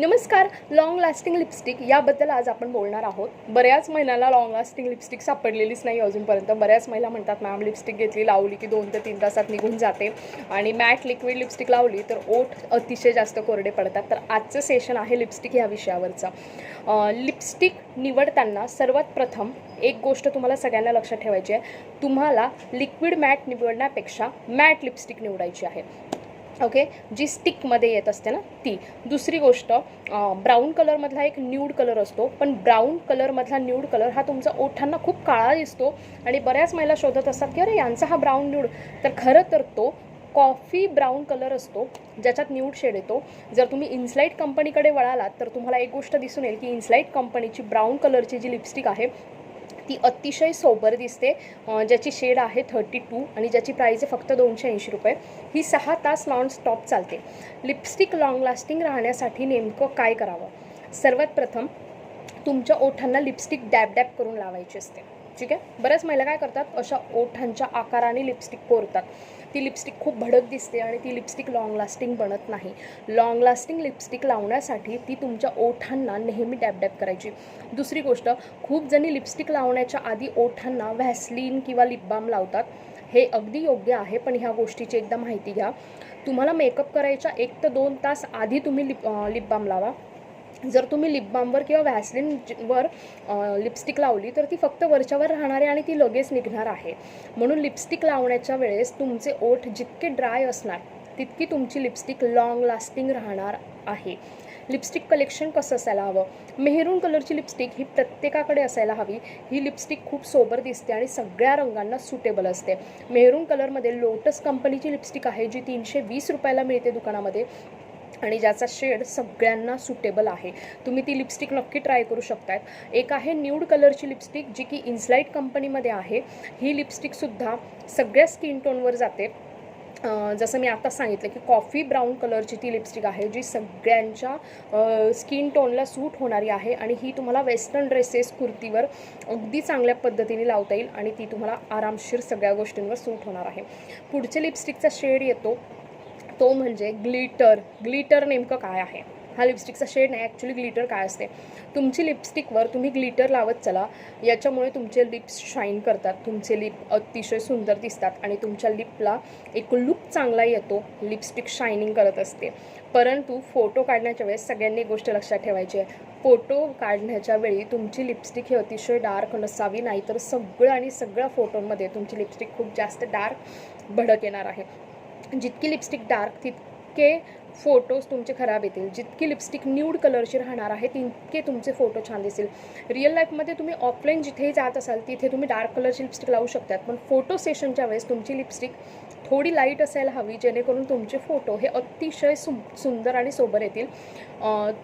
नमस्कार long lasting lipstick याबद्दल आज आपण बोलणार आहोत. बऱ्याच महिन्याला लॉंग लास्टिंग लिपस्टिक सापडलेलीच नाही अजूनपर्यंत. बऱ्याच महिला म्हणतात मॅम लिपस्टिक घेतली लावली की दोन ते तीन तासात निघून जाते. आणि मॅट लिक्विड लिपस्टिक लावली तर ओठ अतिशय जास्त कोरडे पडतात. तर आजचं सेशन आहे लिपस्टिक ह्या विषयावरचं. लिपस्टिक निवडताना सर्वात प्रथम एक गोष्ट तुम्हाला सगळ्यांना लक्षात ठेवायची आहे. तुम्हाला लिक्विड मॅट निवडण्यापेक्षा मॅट लिपस्टिक निवडायची आहे. ओके जी स्टिकमध्ये येत असते ना ती. दुसरी गोष्ट ब्राऊन कलरमधला एक न्यूड कलर असतो. पण ब्राऊन कलरमधला न्यूड कलर हा तुमचा ओठांना खूप काळा दिसतो. आणि बऱ्याच महिला शोधत असतात की अरे यांचा हा ब्राऊन न्यूड तर खरं तर तो कॉफी ब्राऊन कलर असतो ज्याच्यात न्यूड शेड येतो. जर तुम्ही इन्स्लाईट कंपनीकडे वळालात तर तुम्हाला एक गोष्ट दिसून येईल की इन्स्लाईट कंपनीची ब्राऊन कलरची जी लिपस्टिक आहे ती अतिशय सोबर दिसते. ज्याची शेड आहे थर्टी टू आणि ज्याची प्राईज आहे फक्त दोनशे ऐंशी रुपये. ही सहा तास नॉन स्टॉप चालते. लिपस्टिक लाँग लास्टिंग राहण्यासाठी नेमकं काय करावं? सर्वात प्रथम तुमच्या ओठांना लिपस्टिक डॅब डॅब करून लावायची असते. ठीक आहे? बऱ्याच महिला काय करतात अशा ओठांच्या आकाराने लिपस्टिक कोरतात. ती लिपस्टिक खूप भडक दिसते आणि ती लिपस्टिक लाँग लास्टिंग बनत नाही. लाँग लास्टिंग लिपस्टिक लावण्यासाठी ती तुमच्या ओठांना नेहमी डॅब करायची. दुसरी गोष्ट खूप जणी लिपस्टिक लावण्याच्या आधी ओठांना व्हॅसलीन किंवा लिपबाम लावतात. हे अगदी योग्य आहे पण ह्या गोष्टीची एकदा माहिती घ्या. तुम्हाला मेकअप करायच्या एक तर दोन तास आधी तुम्ही लिप लिपबाम लावा. जर तुम्ही लिप बामवर किंवा व्हॅसलिनवर लिपस्टिक लावली तर ती फक्त वरच्यावर राहणार आहे आणि ती लगेच निघणार आहे. म्हणून लिपस्टिक लावण्याच्या वेळेस तुमचे ओठ जितके ड्राय असणार तितकी तुमची लिपस्टिक लाँग लास्टिंग राहणार आहे. लिपस्टिक कलेक्शन कसं असायला हवं? मेहरून कलरची लिपस्टिक ही प्रत्येकाकडे असायला हवी. ही लिपस्टिक खूप सोबर दिसते आणि सगळ्या रंगांना सुटेबल असते. मेहरून कलरमध्ये लोटस कंपनीची लिपस्टिक आहे जी तीनशे वीस रुपयाला मिळते दुकानामध्ये. आणि ज्याचा शेड सगळ्यांना सुटेबल आहे. तुम्ही ती लिपस्टिक नक्की ट्राय करू शकतात एक आहे न्यूड कलरची लिपस्टिक जी की इन्स्लाईट कंपनीमध्ये आहे. ही लिपस्टिकसुद्धा सगळ्या स्किन टोनवर जाते. जसं मी आता सांगितलं की कॉफी ब्राऊन कलरची ती लिपस्टिक आहे जी सगळ्यांच्या स्किन टोनला सूट होणारी आहे आणि ही तुम्हाला वेस्टर्न ड्रेसेस कुर्तीवर अगदी चांगल्या पद्धतीने लावता येईल आणि ती तुम्हाला आरामशीर सगळ्या गोष्टींवर सूट होणार आहे. पुढचे लिपस्टिकचा शेड येतो. तो म्हणजे ग्लिटर. ग्लिटर नेमकं काय आहे? हा लिपस्टिकचा शेड नाही ॲक्च्युली ग्लिटर काय असते? तुमची लिपस्टिकवर तुम्ही ग्लिटर लावत चला याच्यामुळे तुमचे लिप्स शाईन करतात तुमचे लिप अतिशय सुंदर दिसतात आणि तुमच्या लिपला एक लुक चांगला येतो लिपस्टिक शायनिंग करत असते. परंतु फोटो काढण्याच्या वेळेस सगळ्यांनी गोष्ट लक्षात ठेवायची आहे. फोटो काढण्याच्या वेळी तुमची लिपस्टिक ही अतिशय डार्क नसावी नाही तर सगळं आणि सगळ्या फोटोंमध्ये तुमची लिपस्टिक खूप जास्त डार्क भडक येणार आहे. जितकी लिपस्टिक डार्क तितके फोटोज तुमचे खराब येतील. जितकी लिपस्टिक न्यूड कलरची राहणार आहे तितके तुमचे फोटो छान दिसतील रिअल लाईफमध्ये तुम्ही ऑफलाईन जिथेही जात असाल तिथे तुम्ही डार्क कलरची लिपस्टिक लावू शकतात. पण फोटो सेशनच्या वेळेस तुमची लिपस्टिक थोडी लाइट असायला हवी जेणेकरून तुमचे फोटो हे अतिशय सु सुंदर आणि सोबर येतील.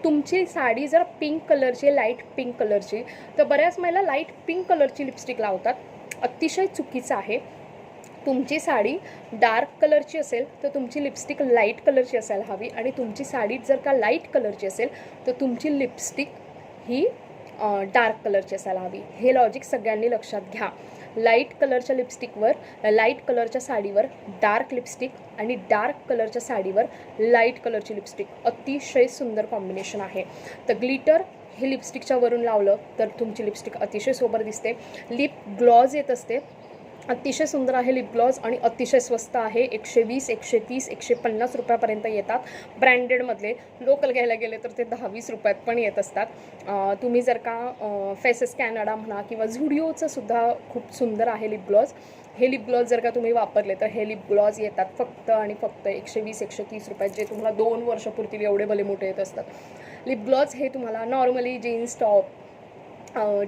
तुमची साडी जर पिंक कलरची लाइट पिंक कलरची तर बऱ्याच महिला लाइट पिंक कलरची लिपस्टिक लावतात. अतिशय चुकीचं आहे. तुमची साडी डार्क कलरची असेल तर तुमची लिपस्टिक लाइट कलरची असायला हवी. आणि तुमची साडी जर का लाइट कलरची असेल तर तुमची लिपस्टिक ही डार्क कलरची असायला हवी. हे लॉजिक सगळ्यांनी लक्षात घ्या. लाइट कलरच्या लिपस्टिकवर लाइट कलरच्या साडीवर डार्क लिपस्टिक आणि डार्क कलरच्या साडीवर लाइट कलरची लिपस्टिक. अतिशय सुंदर कॉम्बिनेशन आहे. तर ग्लिटर हे लिपस्टिकच्या वरून लावलं तर तुमची लिपस्टिक अतिशय सोबर दिसते. लिप ग्लॉज येत असते. अतिशय सुंदर आहे लिप ग्लॉज आणि अतिशय स्वस्त आहे. एकशे वीस एकशे तीस एकशे पन्नास रुपयापर्यंत येतात. ब्रँडेडमधले लोकल घ्यायला गेले तर ते दहा वीस रुपयात पण येत असतात. तुम्ही जर का फेसेस कॅनडा म्हणा किंवा झुडिओचं सुद्धा खूप सुंदर आहे लिप ग्लॉज हे लिप ग्लॉज जर का तुम्ही वापरले तर हे लिप ग्लॉज येतात फक्त आणि फक्त एकशे वीस एकशे तीस रुपयात जे तुम्हाला दोन वर्ष पुरतील एवढे भले मोठे येत असतात. लिप ग्लॉज हे तुम्हाला normally jeans top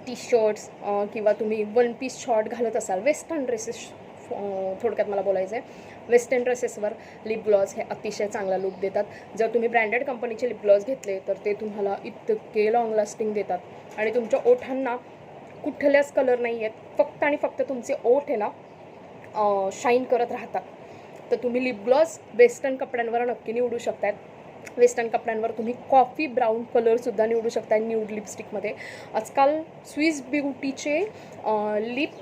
T shirts किंवा तुम्ही वन पीस शॉर्ट घालत असाल वेस्टर्न ड्रेसेस थोडक्यात मला बोलायचं आहे वेस्टर्न ड्रेसेसवर लिप ग्लॉज हे अतिशय चांगला लुक देतात. जर तुम्ही ब्रँडेड कंपनीचे लिप ग्लॉज घेतले तर ते तुम्हाला इतके लॉंग लास्टिंग देतात. आणि तुमच्या ओठांना कुठल्याच कलर नाही आहेत फक्त आणि फक्त तुमचे ओठ आहे ना शाईन करत राहतात. तर तुम्ही लिप ग्लॉज वेस्टर्न कपड्यांवर नक्की निवडू शकतात वेस्टर्न कपड्यांवर तुम्ही कॉफी ब्राऊन कलरसुद्धा निवडू शकता न्यूड लिपस्टिकमध्ये आजकाल स्विस ब्युटीचे लिप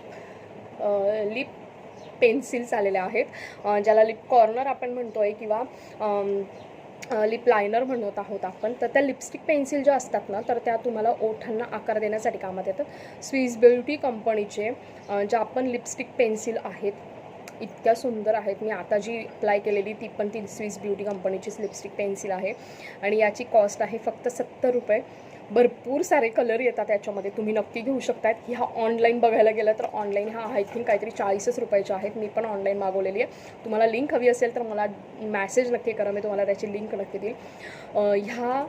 लिप पेन्सिल्स आलेल्या आहेत ज्याला लिप कॉर्नर आपण म्हणतो आहे किंवा लिप लायनर म्हणत आहोत आपण. तर त्या लिपस्टिक पेन्सिल ज्या असतात ना तर त्या तुम्हाला ओठांना आकार देण्यासाठी कामात येतात. स्विस ब्युटी कंपनीचे ज्या आपण लिपस्टिक पेन्सिल आहेत इतक्या सुंदर आहेत. मी आता जी अप्लाय केलेली ती पण ती स्विस ब्युटी कंपनीचीच लिपस्टिक पेन्सिल आहे. आणि याची कॉस्ट आहे फक्त सत्तर रुपये. भरपूर सारे कलर येतात त्याच्यामध्ये तुम्ही नक्की घेऊ शकतात ह्या ऑनलाईन बघायला गेलं तर ऑनलाईन ह्या आय थिंक काहीतरी चाळीसच रुपयाच्या आहेत. मी पण ऑनलाईन मागवलेली आहे. तुम्हाला लिंक हवी असेल तर मला मॅसेज नक्की करा. मी तुम्हाला त्याची लिंक नक्की देईल. ह्या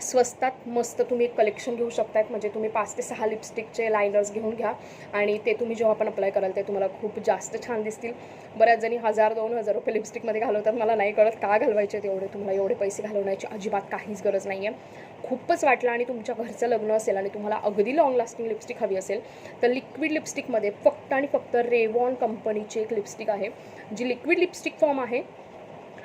स्वस्तात मस्त तुम्ही एक कलेक्शन घेऊ शकतात म्हणजे तुम्ही पाच ते सहा लिपस्टिकचे लायनर्स घेऊन घ्या. आणि ते तुम्ही जेव्हा पण अप्लाय कराल ते तुम्हाला खूप जास्त छान दिसतील. बऱ्याच जणी हजार दोन हजार रुपये लिपस्टिकमध्ये घालवतात. मला नाही कळत का घालवायचे तेवढे. तुम्हाला एवढे पैसे घालवण्याची अजिबात काहीच गरज नाही आहे खूपच वाटलं आणि तुमच्या घरचं लग्न असेल आणि तुम्हाला अगदी लॉंग लास्टिंग लिपस्टिक हवी असेल तर लिक्विड लिपस्टिकमध्ये फक्त आणि फक्त रेवॉन कंपनीची एक लिपस्टिक आहे जी लिक्विड लिपस्टिक फॉर्म आहे.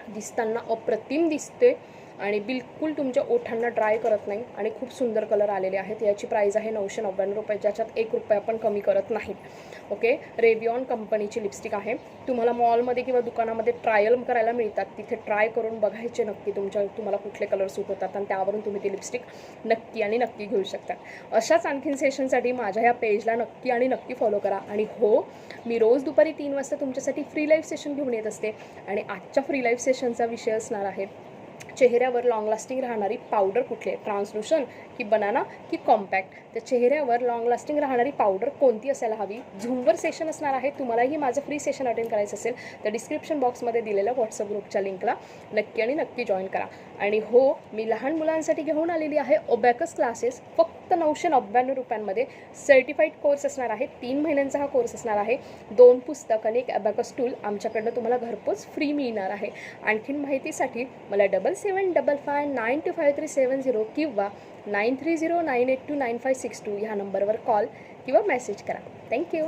दिसताना अप्रतिम दिसते. आणि बिलकुल तुमच्या ओठांना ड्राय करत नाही आणि खूप सुंदर कलर आलेले आहेत. याची प्राईज आहे नऊशे नव्याण्णव रुपये ज्याच्यात एक रुपया पण कमी करत नाहीत ओके रेवियॉन कंपनीची लिपस्टिक आहे. तुम्हाला मॉलमध्ये किंवा दुकानामध्ये ट्रायल करायला मिळतात. तिथे ट्राय करून बघायचे नक्की तुमच्या तुम्हाला कुठले कलर सूट होतात आणि त्यावरून तुम्ही ती लिपस्टिक नक्की आणि नक्की घेऊ शकता. अशाच आणखीन सेशनसाठी माझ्या या पेजला नक्की आणि नक्की फॉलो करा. आणि हो मी रोज दुपारी तीन वाजता तुमच्यासाठी फ्री लाईव्ह सेशन घेऊन येत असते. आणि आजच्या फ्री लाईव्ह सेशनचा विषय असणार आहे चेहऱ्यावर लॉंग लास्टिंग राहणारी पावडर कुठली आहे? ट्रान्सल्युशन की बनाना की कॉम्पॅक्ट तर चेहऱ्यावर लॉंग लास्टिंग राहणारी पावडर कोणती असायला हवी? झूमवर सेशन असणार आहे. तुम्हालाही माझं फ्री सेशन अटेंड करायचं असेल तर डिस्क्रिप्शन बॉक्समध्ये दिलेल्या व्हॉट्सअप ग्रुपच्या लिंकला नक्की आणि नक्की जॉईन करा. आणि हो मी लहान मुलांसाठी घेऊन आलेली आहे ओबॅकस क्लासेस फक्त नऊशे नव्याण्णव रुपयांमध्ये सर्टिफाईड कोर्स असणार आहे. तीन महिन्यांचा हा कोर्स असणार आहे. दोन पुस्तक आणि एक ॲबॅकस टूल आमच्याकडनं तुम्हाला घरपोच फ्री मिळणार आहे. आणखीन माहितीसाठी मला double seven double five nine two five three seven zero किंवा nine three zero nine eight two nine five six two ह्या नंबरवर कॉल किंवा मेसेज करा. थँक्यू